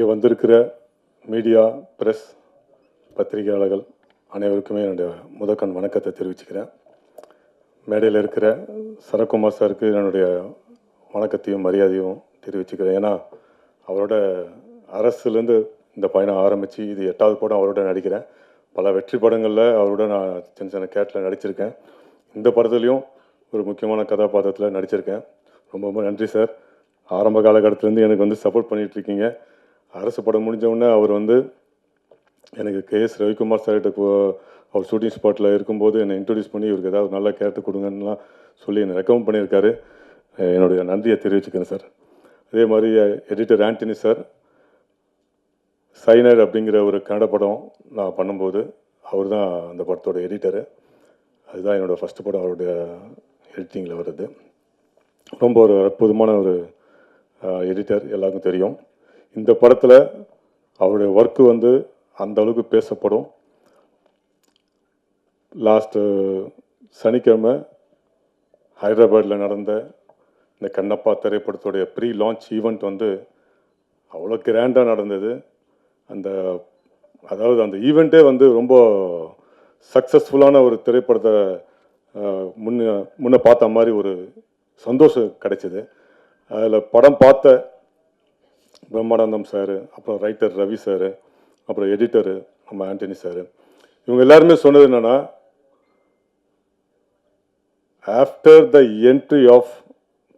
இங்கே வந்திருக்கிற media press பத்திரிகையாளர்கள் அனைவருக்குமே என்னுடைய முதற்கண் வணக்கத்தை தெரிவிச்சுக்கிறேன். மேடையில் இருக்கிற சரக்குமார் சாருக்கு என்னுடைய வணக்கத்தையும் மரியாதையும் தெரிவிச்சுக்கிறேன். ஏன்னா அவரோட அரசுலேருந்து இந்த பயணம் ஆரம்பித்து இது எட்டாவது படம் அவரோட நடிக்கிறேன். பல வெற்றி படங்களில் அவரோட நான் சின்ன சின்ன கேட்டில் நடிச்சிருக்கேன். இந்த படத்துலையும் ஒரு முக்கியமான கதாபாத்திரத்தில் நடிச்சிருக்கேன். ரொம்ப ரொம்ப நன்றி சார். ஆரம்ப காலகட்டத்திலேருந்து எனக்கு வந்து சப்போர்ட் பண்ணிகிட்ருக்கீங்க இருக்கீங்க. அரசு படம் முடிஞ்சவுடனே அவர் வந்து எனக்கு கே எஸ் ரவிக்குமார் சார்கிட்ட அவர் ஷூட்டிங் ஸ்பாட்டில் இருக்கும்போது என்னை இன்ட்ரடியூஸ் பண்ணி இவருக்கு ஏதாவது நல்லா கேரக்டர் கொடுங்கன்னுலாம் சொல்லி என்னை ரெக்கமெண்ட் பண்ணியிருக்காரு. என்னுடைய நன்றியை தெரிவிச்சுக்கிறேன் சார் அதே மாதிரி எடிட்டர் ஆண்டனி சார் சைனர் அப்படிங்கிற ஒரு கன்னட படம் நான் பண்ணும்போது அவர் தான் அந்த படத்தோட எடிட்டரு அதுதான் என்னோடய ஃபஸ்ட்டு படம் அவருடைய எடிட்டிங்கில் வருது ரொம்ப ஒரு அற்புதமான ஒரு எடிட்டர் எல்லாருக்கும் தெரியும். இந்த படத்தில் அவருடைய ஒர்க்கு வந்து அந்த அளவுக்கு பேசப்படும். லாஸ்ட்டு சனிக்கிழமை ஹைதராபாத்தில் நடந்த இந்த கண்ணப்பா திரைப்படத்துடைய ப்ரீ லான்ச் ஈவெண்ட் வந்து அவ்வளோ கிராண்டாக நடந்தது. அந்த அதாவது அந்த ஈவெண்ட்டே வந்து ரொம்ப சக்ஸஸ்ஃபுல்லான ஒரு திரைப்படத்தை முன்ன முன்ன பார்த்த மாதிரி ஒரு சந்தோஷம் கிடைச்சிது. அதில் படம் பார்த்த பிரம்மானந்தம் சார் அப்புறம் ரைட்டர் ரவி சார் அப்புறம் எடிட்டரு நம்ம ஆண்டனி சார். இவங்க எல்லாருமே சொன்னது என்னென்னா after the entry of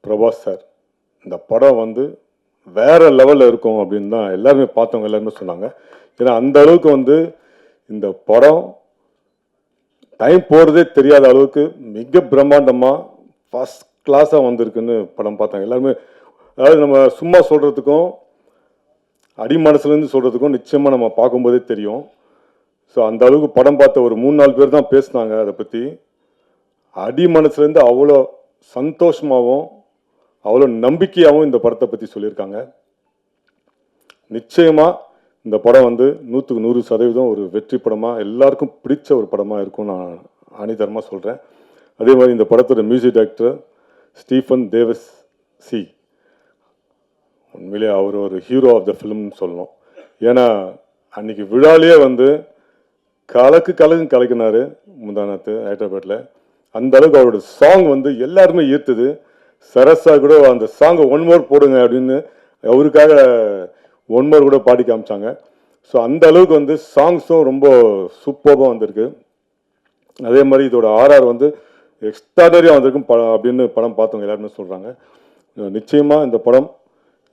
Prabhas sir இந்த படம் வந்து வேறு லெவலில் இருக்கும் அப்படின்னு தான் எல்லாருமே பார்த்தவங்க எல்லாருமே சொன்னாங்க. ஏன்னா அந்த அளவுக்கு வந்து இந்த படம் டைம் போகிறதே தெரியாத அளவுக்கு மிக பிரம்மாண்டமாக ஃபஸ்ட் கிளாஸாக வந்திருக்குன்னு படம் பார்த்தாங்க. எல்லாருமே அதாவது நம்ம சும்மா சொல்கிறதுக்கும் அடி மனசுலேருந்து சொல்கிறதுக்கும் நிச்சயமாக நம்ம பார்க்கும்போதே தெரியும். ஸோ அந்த அளவுக்கு படம் பார்த்த ஒரு மூணு நாலு பேர் தான் பேசுனாங்க அதை பற்றி அடி மனசுலேருந்து அவ்வளோ சந்தோஷமாகவும் அவ்வளோ நம்பிக்கையாகவும் இந்த படத்தை பற்றி சொல்லியிருக்காங்க. நிச்சயமாக இந்த படம் வந்து நூற்றுக்கு நூறு சதவீதம் ஒரு வெற்றி படமாக எல்லாருக்கும் பிடிச்ச ஒரு படமாக இருக்கும் நான் ஆணிதரமாக சொல்கிறேன் அதே மாதிரி இந்த படத்தோட music director Stephen Devassy. உண்மையிலே அவர் ஒரு ஹீரோ ஆஃப் த ஃபிலிம்னு சொல்லணும். ஏன்னா அன்னைக்கு விழாலேயே வந்து கலக்கு கலக்கு கலக்கினார் முந்தானத்து ஹைதராபாத்தில் அந்த அளவுக்கு அவரோட சாங் வந்து எல்லாருமே ஈர்த்தது. சரஸா கூட அந்த சாங்கை ஒன் மோர் போடுங்க அப்படின்னு அவருக்காக ஒன் மோர் கூட பாடி காமிச்சாங்க. ஸோ அந்த அளவுக்கு வந்து சாங்ஸும் ரொம்ப சூப்பராக வந்திருக்கு. அதே மாதிரி இதோட ஆர்ஆர் வந்து எக்ஸ்ட்ராடரியாக வந்திருக்கும் படம் அப்படின்னு படம் பார்த்தவங்க எல்லாருமே சொல்கிறாங்க நிச்சயமாக இந்த படம்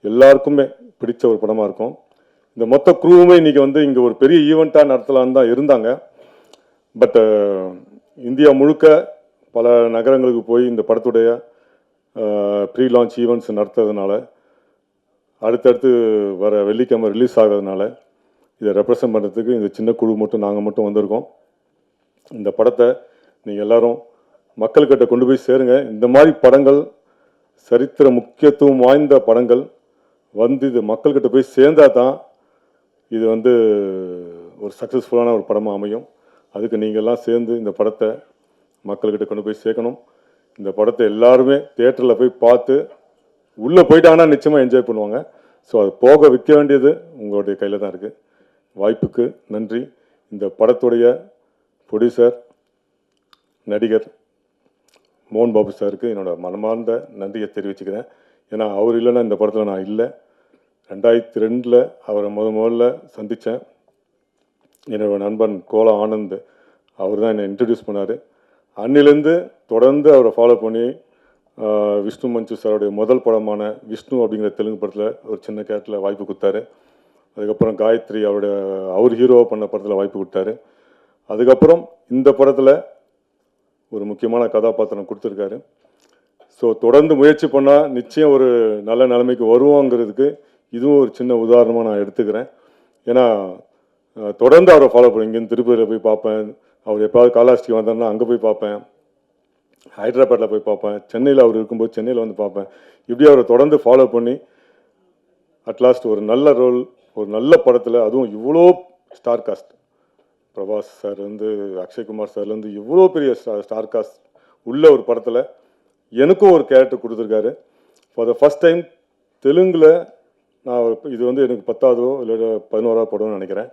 எல்லாருக்குமே பிடிச்ச ஒரு படமாக இருக்கும். இந்த மொத்த குரூவுமே இன்னைக்கு வந்து இங்கே ஒரு பெரிய ஈவெண்ட்டாக நடத்தலான்னு தான் இருந்தாங்க. பட்டு இந்தியா முழுக்க பல நகரங்களுக்கு போய் இந்த படத்துடைய ப்ரீ லான்ச் ஈவெண்ட்ஸ் நடத்துறதுனால அடுத்தடுத்து வர வெள்ளிக்கிழமை ரிலீஸ் ஆகிறதுனால இதை ரெப்ரசன்ட் பண்ணுறதுக்கு இந்த சின்ன குழு மட்டும் நாங்கள் மட்டும் வந்திருக்கோம். இந்த படத்தை நீங்கள் எல்லோரும் மக்கள்கிட்ட கொண்டு போய் சேருங்க. இந்த மாதிரி படங்கள் சரித்திர முக்கியத்துவம் வாய்ந்த படங்கள் வந்து இது மக்கள்கிட்ட போய் சேர்ந்தா தான் இது வந்து ஒரு சக்ஸஸ்ஃபுல்லான ஒரு படமாக அமையும். அதுக்கு நீங்கள்லாம் சேர்ந்து இந்த படத்தை மக்கள்கிட்ட கொண்டு போய் சேர்க்கணும். இந்த படத்தை எல்லாருமே தேட்டரில் போய் பார்த்து உள்ளே போயிட்டாங்கன்னா நிச்சயமாக என்ஜாய் பண்ணுவாங்க. ஸோ அது போக விற்க வேண்டியது உங்களுடைய கையில் தான் இருக்குது வாய்ப்புக்கு நன்றி. இந்த படத்துடைய ப்ரொடியூசர் நடிகர் மோகன் பாபு சாருக்கு என்னோடய மனமார்ந்த நன்றியை தெரிவிச்சுக்கிறேன். ஏன்னா அவர் இல்லைன்னா இந்த படத்தில் நான் இல்லை. ரெண்டாயிரத்தி ரெண்டில் அவரை முத முதல்ல சந்தித்தேன். என்னோட நண்பன் கோலா ஆனந்த் அவர் தான் என்னை இன்ட்ரடியூஸ் பண்ணார். அன்னிலேருந்து தொடர்ந்து அவரை ஃபாலோ பண்ணி விஷ்ணு மஞ்சு சாருடைய முதல் படமான விஷ்ணு அப்படிங்கிற தெலுங்கு படத்தில் ஒரு சின்ன கேரக்டரில் வாய்ப்பு கொடுத்தாரு. அதுக்கப்புறம் காயத்ரி அவருடைய அவர் ஹீரோவாக பண்ண படத்தில் வாய்ப்பு கொடுத்தாரு. அதுக்கப்புறம் இந்த படத்தில் ஒரு முக்கியமான கதாபாத்திரம் கொடுத்துருக்காரு. ஸோ தொடர்ந்து முயற்சி பண்ணால் நிச்சயம் ஒரு நல்ல நிலைமைக்கு வருவோங்கிறதுக்கு இதுவும் ஒரு சின்ன உதாரணமாக நான் எடுத்துக்கிறேன். ஏன்னா தொடர்ந்து அவரை ஃபாலோ பண்ணி இங்கேருந்து திருப்பதியில் போய் பார்ப்பேன். அவர் எப்போயாவது காலாஸ்டிக்கு வந்தார்னா அங்கே போய் பார்ப்பேன். ஹைதராபாத்தில் போய் பார்ப்பேன். சென்னையில் அவர் இருக்கும்போது சென்னையில் வந்து பார்ப்பேன். இப்படி அவரை தொடர்ந்து ஃபாலோ பண்ணி அட்லாஸ்ட் ஒரு நல்ல ரோல் ஒரு நல்ல படத்தில் அதுவும் இவ்வளோ ஸ்டார் காஸ்ட் பிரபாஸ் சார்லேருந்து அக்ஷய்குமார் சார்லேருந்து இவ்வளோ பெரிய ஸ்டார் ஸ்டார் காஸ்ட் உள்ள ஒரு படத்தில் எனக்கும் ஒரு கேரக்டர் கொடுத்துருக்காரு. ஃபார் த ஃபஸ்ட் டைம் தெலுங்கில் நான் இது வந்து எனக்கு பத்தாவதோ இல்லை பதினோராவது படம்னு நினைக்கிறேன்.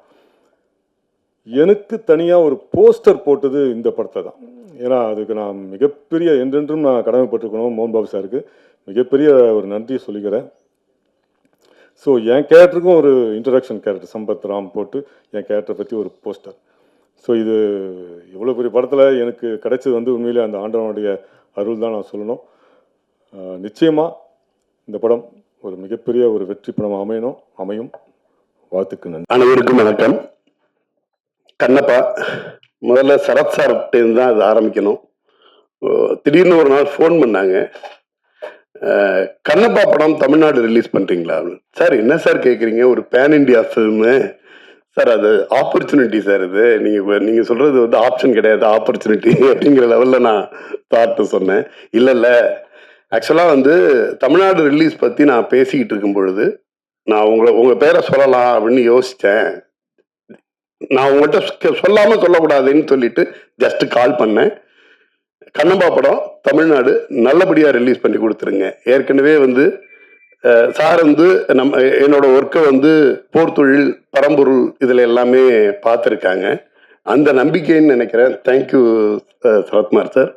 எனக்கு தனியாக ஒரு போஸ்டர் போட்டது இந்த படத்தை தான். ஏன்னா அதுக்கு நான் மிகப்பெரிய என்றென்றும் நான் கடமைப்பட்டிருக்கணும் மோகன் பாபு சாருக்கு. மிகப்பெரிய ஒரு நன்றியை சொல்லிக்கிறேன். ஸோ என் கேரக்டருக்கும் ஒரு இன்ட்ரடக்ஷன் கேரக்டர் சம்பத் ராம் போட்டு என் கேரக்டரை பற்றி ஒரு போஸ்டர் ஸோ இது இவ்வளோ பெரிய படத்தில் எனக்கு கிடைச்சது வந்து உண்மையிலே அந்த ஆண்டவனுடைய அருள் தான் நான் சொல்லணும். நிச்சயமாக இந்த படம் ஒரு மிகப்பெரிய ஒரு வெற்றி படம் அமையணும். அமையும். வாழ்த்துக்கு நன்றி. அனைவருக்கும் வணக்கம். கண்ணப்பா முதல்ல சரத் சார்கிட்டேருந்து தான் அது ஆரம்பிக்கணும். திடீர்னு ஒரு நாள் ஃபோன் பண்ணாங்க. கண்ணப்பா படம் தமிழ்நாடு ரிலீஸ் பண்ணுறீங்களா சார் என்ன சார் கேட்குறீங்க ஒரு பேன் இண்டியா ஃபில்மு சார் அது ஆப்பர்ச்சுனிட்டி சார் இது. நீங்கள் நீங்கள் சொல்கிறது வந்து ஆப்ஷன் கிடையாது ஆப்பர்ச்சுனிட்டி அப்படிங்கிற லெவலில் நான் பார்த்து சொன்னேன். இல்லை இல்லை. ஆக்சுவலாக வந்து தமிழ்நாடு ரிலீஸ் பற்றி நான் பேசிக்கிட்டு இருக்கும் பொழுது நான் உங்களை உங்கள் பேரை சொல்லலாம் அப்படின்னு யோசித்தேன் நான் உங்கள்கிட்ட சொல்லாமல் சொல்லக்கூடாதுன்னு சொல்லிட்டு ஜஸ்ட் கால் பண்ணேன். கண்ணம்பா படம் தமிழ்நாடு நல்லபடியாக ரிலீஸ் பண்ணி கொடுத்துருங்க. ஏற்கனவே வந்து சார் வந்து நம்ம என்னோட ஒர்க்கை வந்து போர்த்தொழில் பரம்பொருள் இதில் எல்லாமே பார்த்துருக்காங்க அந்த நம்பிக்கைன்னு நினைக்கிறேன். தேங்க்யூ சரத்குமார் சார்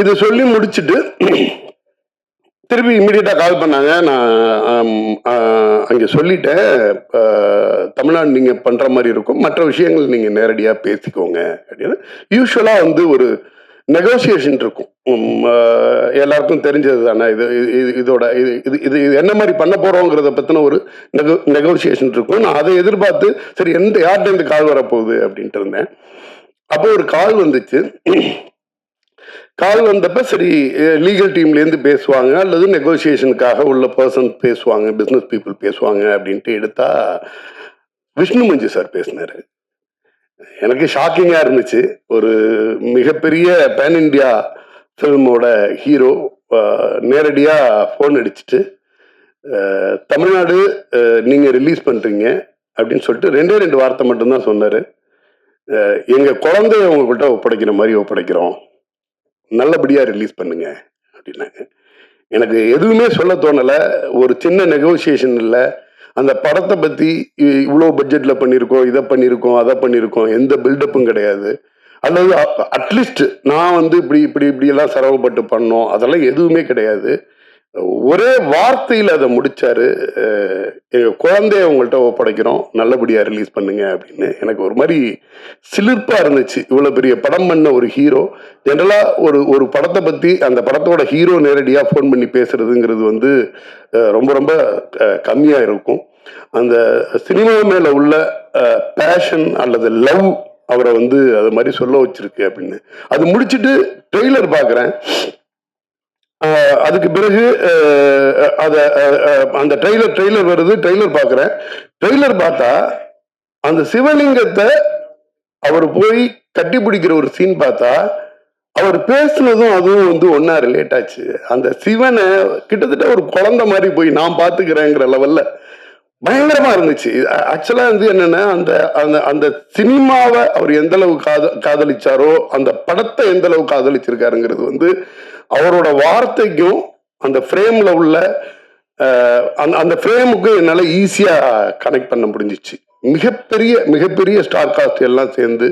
இதை சொல்லி முடிச்சுட்டு திருப்பி இமீடியட்டாக கால் பண்ணாங்க. நான் அங்கே சொல்லிட்டேன். தமிழ்நாடு நீங்கள் பண்ணுற மாதிரி இருக்கும். மற்ற விஷயங்கள் நீங்கள் நேரடியாக பேசிக்கோங்க அப்படின்னு. யூஸ்வலாக வந்து ஒரு நெகோசியேஷன் இருக்கும். எல்லாருக்கும் தெரிஞ்சது தானே இது இது- இதோட இது இது இது இது என்ன மாதிரி பண்ண போகிறோங்கிறத பற்றின ஒரு நெகோ நெகோசியேஷன் இருக்கும். நான் அதை எதிர்பார்த்து சரி எந்த யார்கிட்ட இந்த கால் வரப்போகுது அப்படின்ட்டு இருந்தேன். அப்போ ஒரு கால் வந்துச்சு. கால் வந்தப்ப சரி லீகல் டீம்லேருந்து பேசுவாங்க அல்லது நெகோசியேஷனுக்காக உள்ள பர்சன் பேசுவாங்க பிஸ்னஸ் பீப்புள் பேசுவாங்க அப்படின்ட்டு எடுத்தா விஷ்ணு மஞ்சு சார் பேசினாரு. எனக்கு ஷாக்கிங்காக இருந்துச்சு. ஒரு மிகப்பெரிய பேன் இண்டியா ஃபில்மோட ஹீரோ நேரடியாக ஃபோன் அடிச்சுட்டு தமிழ்நாடு நீங்கள் ரிலீஸ் பண்ணுறீங்க அப்படின்னு சொல்லிட்டு ரெண்டே ரெண்டு வார்த்தை மட்டும்தான் சொன்னார். எங்கள் குழந்தைய உங்கள்கிட்ட ஒப்படைக்கிற மாதிரி ஒப்படைக்கிறோம். நல்லபடியாக ரிலீஸ் பண்ணுங்க அப்படின்னாங்க. எனக்கு எதுவுமே சொல்ல தோணலை. ஒரு சின்ன நெகோசியேஷன் இல்லை. அந்த படத்தை பற்றி இவ்வளோ பட்ஜெட்டில் பண்ணியிருக்கோம் இதை பண்ணியிருக்கோம் அதை பண்ணியிருக்கோம் எந்த பில்டப்பும் கிடையாது. அல்லது அட்லீஸ்ட் நான் வந்து இப்படி இப்படி இப்படி எல்லாம் சிரமப்பட்டு பண்ணோம் அதெல்லாம் எதுவுமே கிடையாது. ஒரே வார்த்தையில் அதை முடிச்சாரு. எங்கள் குழந்தைய உங்கள்கிட்ட ஒப்படைக்கிறோம். நல்லபடியாக ரிலீஸ் பண்ணுங்க அப்படின்னு. எனக்கு ஒரு மாதிரி சிலிர்ப்பாக இருந்துச்சு. இவ்வளோ பெரிய படம் பண்ண ஒரு ஹீரோ ஜென்ரலாக ஒரு ஒரு படத்தை பற்றி அந்த படத்தோட ஹீரோ நேரடியாக ஃபோன் பண்ணி பேசுறதுங்கிறது வந்து ரொம்ப ரொம்ப கம்மியாக இருக்கும். அந்த சினிமா மேலே உள்ள பேஷன் அல்லது லவ் அவரை வந்து அது மாதிரி சொல்ல வச்சிருக்கு அப்படின்னு. அது முடிச்சுட்டு ட்ரெய்லர் பார்க்குறேன். அதுக்கு பிறகு அதை அத அந்த ட்ரெய்லர் ட்ரெய்லர் வருது ட்ரெய்லர் பார்க்குறேன். ட்ரெய்லர் பார்த்தா அந்த சிவலிங்கத்தை அவர் போய் கட்டி பிடிக்கிற ஒரு சீன் பார்த்தா அவர் பேசுனதும் அதுவும் வந்து ஒன்றா ரிலேட் ஆச்சு. அந்த சிவனை கிட்டத்தட்ட ஒரு குழந்தை மாதிரி போய் நான் பார்த்துக்கிறேங்கிற லெவல்ல பயங்கரமா இருந்துச்சு. ஆக்சுவலா வந்து என்னன்னா அந்த அந்த அந்த சினிமாவை அவர் எந்த அளவு காத காதலிச்சாரோ அந்த படத்தை எந்த அளவு காதலிச்சிருக்காருங்கிறது வந்து அவரோட வார்த்தைக்கும் அந்த ஃப்ரேம்ல உள்ள அந்த அந்த ஃப்ரேமுக்கும் என்னால் ஈஸியாக கனெக்ட் பண்ண முடிஞ்சிச்சு. மிகப்பெரிய மிகப்பெரிய ஸ்டார் காஸ்ட் எல்லாம் சேர்ந்து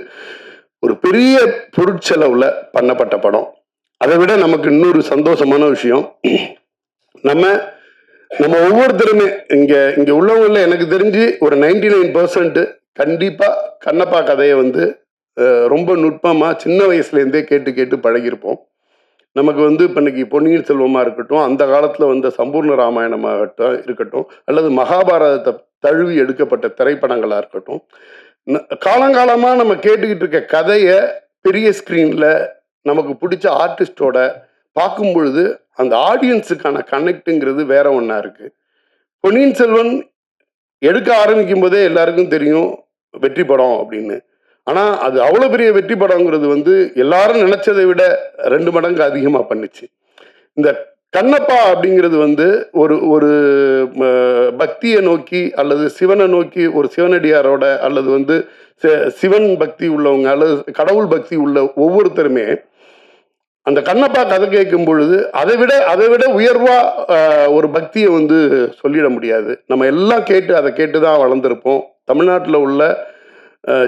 ஒரு பெரிய பொருட்செலவில் பண்ணப்பட்ட படம். அதை விட நமக்கு இன்னொரு சந்தோஷமான விஷயம். நம்ம நம்ம ஒவ்வொருத்தருமே இங்கே இங்கே உள்ளவங்களில் எனக்கு தெரிஞ்சு ஒரு நைன்டி நைன் பர்சன்ட் கண்டிப்பாக கண்ணப்பா கதையை வந்து ரொம்ப நுட்பமாக சின்ன வயசுலேருந்தே கேட்டு கேட்டு பழகியிருப்போம். நமக்கு வந்து இப்போ இன்னைக்கு பொன்னியின் செல்வமாக இருக்கட்டும் அந்த காலத்தில் வந்த சம்பூர்ண ராமாயணமாகட்டும் இருக்கட்டும் அல்லது மகாபாரதத்தை தழுவி எடுக்கப்பட்ட திரைப்படங்களாக இருக்கட்டும் காலங்காலமாக நம்ம கேட்டுக்கிட்டு இருக்க கதையை பெரிய ஸ்க்ரீனில் நமக்கு பிடிச்ச ஆர்டிஸ்டோட பார்க்கும் பொழுது அந்த ஆடியன்ஸுக்கான கனெக்ட்டுங்கிறது வேற ஒன்றா இருக்குது பொன்னியின் செல்வன் எடுக்க ஆரம்பிக்கும் போதே எல்லாருக்கும் தெரியும் வெற்றி படம் அப்படின்னு. ஆனால் அது அவ்வளோ பெரிய வெற்றி படங்கிறது வந்து எல்லாரும் நினைச்சதை விட ரெண்டு மடங்கு அதிகமாக பண்ணுச்சு. இந்த கண்ணப்பா அப்படிங்கிறது வந்து ஒரு ஒரு பக்தியை நோக்கி அல்லது சிவனை நோக்கி ஒரு சிவனடியாரோட அல்லது வந்து சிவன் பக்தி உள்ளவங்க அல்லது கடவுள் பக்தி உள்ள ஒவ்வொருத்தருமே அந்த கண்ணப்பா கதை கேட்கும் பொழுது அதை விட அதை விட உயர்வா ஒரு பக்தியை வந்து சொல்லிட முடியாது. நம்ம எல்லாம் கேட்டு அதை கேட்டு தான் வளர்ந்துருப்போம். தமிழ்நாட்டில் உள்ள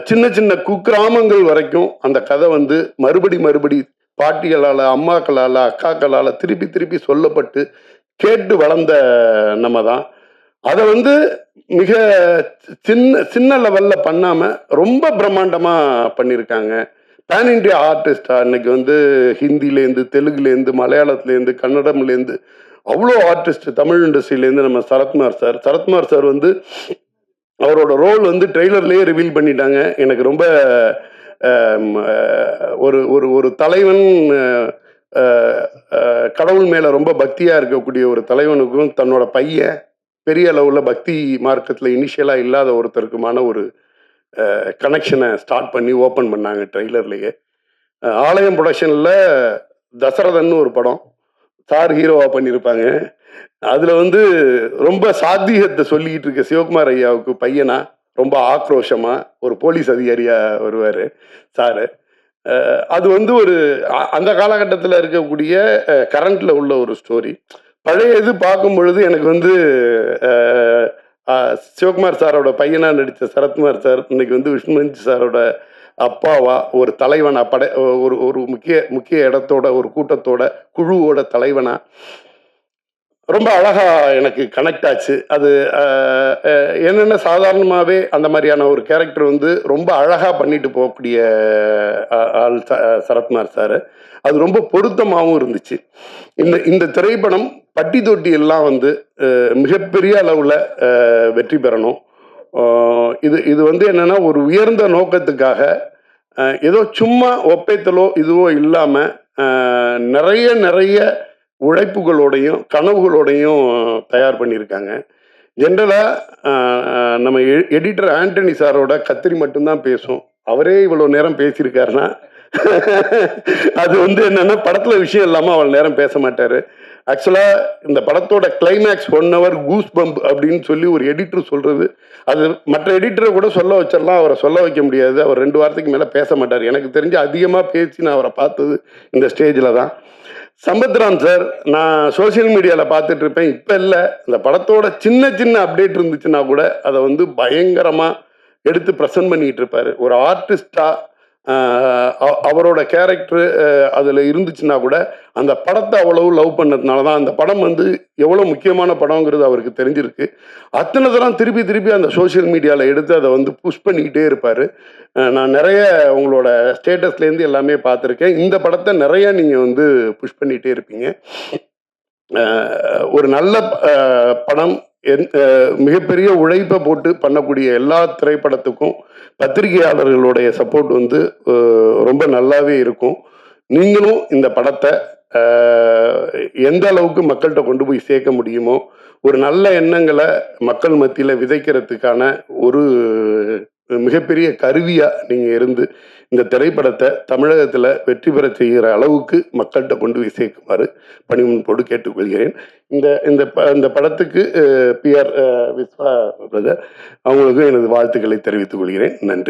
சின்ன சின்ன குக்கிராமங்கள் வரைக்கும் அந்த கதை வந்து மறுபடி மறுபடி பாட்டிகளால் அம்மாக்களால் அக்காக்களால் திருப்பி திருப்பி சொல்லப்பட்டு கேட்டு வளர்ந்த நம்ம தான் அதை வந்து மிக சின்ன சின்ன லெவலில் பண்ணாமல் ரொம்ப பிரம்மாண்டமாக பண்ணியிருக்காங்க. பேன் இண்டியா ஆர்டிஸ்டா இன்னைக்கு வந்து ஹிந்திலேருந்து தெலுங்குலேருந்து மலையாளத்துலேருந்து கன்னடம்லேருந்து அவ்வளோ ஆர்டிஸ்ட் தமிழ் இண்டஸ்ட்ரியிலேருந்து நம்ம சரத்குமார் சார். சரத்குமார் சார் வந்து அவரோட ரோல் வந்து ட்ரெய்லர்லேயே ரிவீல் பண்ணிட்டாங்க. எனக்கு ரொம்ப ஒரு ஒரு ஒரு தலைவன் கடவுள் மேலே ரொம்ப பக்தியாக இருக்கக்கூடிய ஒரு தலைவனுக்கும் தன்னோட பையன் பெரிய அளவில் பக்தி மார்க்கத்தில் இனிஷியலாக இல்லாத ஒருத்தருக்குமான ஒரு கனெக்ஷனை ஸ்டார்ட் பண்ணி ஓப்பன் பண்ணாங்க ட்ரெய்லர்லேயே ஆலயம் ப்ரொடக்ஷனில் தசரதன்னு ஒரு படம் சார் ஹீரோவாக பண்ணியிருப்பாங்க அதில் வந்து ரொம்ப சாத்தியத்தை சொல்லிக்கிட்டு இருக்க சிவகுமார் ஐயாவுக்கு பையனா ரொம்ப ஆக்ரோஷமா ஒரு போலீஸ் அதிகாரியா வருவார் சாரு. அது வந்து ஒரு அந்த காலகட்டத்தில் இருக்கக்கூடிய கரண்ட்ல உள்ள ஒரு ஸ்டோரி. பழைய இது பார்க்கும் பொழுது எனக்கு வந்து சிவகுமார் சாரோட பையனா நடித்த சரத்குமார் சார் இன்னைக்கு வந்து விஷ்ணுமஞ்சி சாரோட அப்பாவா ஒரு தலைவனா படை ஒரு ஒரு முக்கிய முக்கிய இடத்தோட ஒரு கூட்டத்தோட குழுவோட தலைவனா. ரொம்ப அழகா எனக்கு கனெக்ட் ஆச்சு. அது என்னென்ன சாதாரணமாகவே அந்த மாதிரியான ஒரு கேரக்டர் வந்து ரொம்ப அழகா பண்ணிட்டு போகக்கூடிய ஆள் சரத்குமார் சார். அது ரொம்ப பொருத்தமாகவும் இருந்துச்சு. இந்த இந்த திரைப்படம் பட்டி தொட்டி எல்லாம் வந்து மிகப்பெரிய அளவில் வெற்றி பெறணும். இது இது வந்து என்னென்னா ஒரு உயர்ந்த நோக்கத்துக்காக ஏதோ சும்மா ஒப்பைத்தலோ இதுவோ இல்லாமல் நிறைய நிறைய உழைப்புகளோடையும் கனவுகளோடையும் தயார் பண்ணியிருக்காங்க. ஜென்ரலாக நம்ம எடிட்டர் ஆண்டனி சாரோட கத்திரி மட்டும்தான் பேசும். அவரே இவ்வளோ நேரம் பேசியிருக்காருன்னா அது வந்து என்னென்னா படத்தில் விஷயம் இல்லாமல் அவ்வளோ நேரம் பேச மாட்டார். ஆக்சுவலாக இந்த படத்தோட climax one hour goose bump அப்படின்னு சொல்லி ஒரு எடிட்டர் சொல்கிறது அது மற்ற எடிட்டரை கூட சொல்ல வச்சிடலாம் அவரை சொல்ல வைக்க முடியாது. அவர் ரெண்டு வாரத்துக்கு மேலே பேச மாட்டார். எனக்கு தெரிஞ்சு அதிகமாக பேசி நான் அவரை பார்த்தது இந்த ஸ்டேஜில் தான். சம்பத்ராம் சார் நான் சோஷியல் மீடியாவில் பார்த்துட்டு இருப்பேன் இப்போ இல்லை. இந்த படத்தோட சின்ன சின்ன அப்டேட் இருந்துச்சுன்னா கூட அதை வந்து பயங்கரமாக எடுத்து ப்ரெசென்ட் பண்ணிக்கிட்டு இருப்பார் ஒரு ஆர்டிஸ்டாக அவரோட கேரக்டர் அதில் இருந்துச்சுன்னா கூட அந்த படத்தை அவ்வளவு லவ் பண்ணதுனால தான் அந்த படம் வந்து எவ்வளோ முக்கியமான படங்கிறது அவருக்கு தெரிஞ்சிருக்கு. அத்தனை தரம் திருப்பி திருப்பி அந்த சோஷியல் மீடியாவில் எடுத்து அதை வந்து புஷ் பண்ணிக்கிட்டே இருப்பார். நான் நிறைய உங்களோட ஸ்டேட்டஸ்லேருந்து எல்லாமே பார்த்துருக்கேன். இந்த படத்தை நிறைய நீங்கள் வந்து புஷ் பண்ணிகிட்டே இருப்பீங்க. ஒரு நல்ல படம் எந்- மிகப்பெரிய உழைப்பை போட்டு பண்ணக்கூடிய எல்லா திரைப்படத்துக்கும் பத்திரிகையாளர்களுடைய சப்போர்ட் வந்து ரொம்ப நல்லாவே இருக்கும். நீங்களும் இந்த படத்தை எந்த அளவுக்கு மக்கள்கிட்ட கொண்டு போய் சேர்க்க முடியுமோ ஒரு நல்ல எண்ணங்களை மக்கள் மத்தியில் விதைக்கிறதுக்கான ஒரு மிகப்பெரிய கருவியாக நீங்கள் இருந்து இந்த திரைப்படத்தை தமிழகத்தில் வெற்றி பெற செய்கிற அளவுக்கு மக்கள்கிட்ட கொண்டு போய் சேர்க்குமாறு பணிமுன்போடு கேட்டுக்கொள்கிறேன். இந்த இந்த ப இந்த படத்துக்கு பிஆர் விஸ்வா பிரதர் அவங்களுக்கும் எனது வாழ்த்துக்களை தெரிவித்துக் கொள்கிறேன். நன்றி.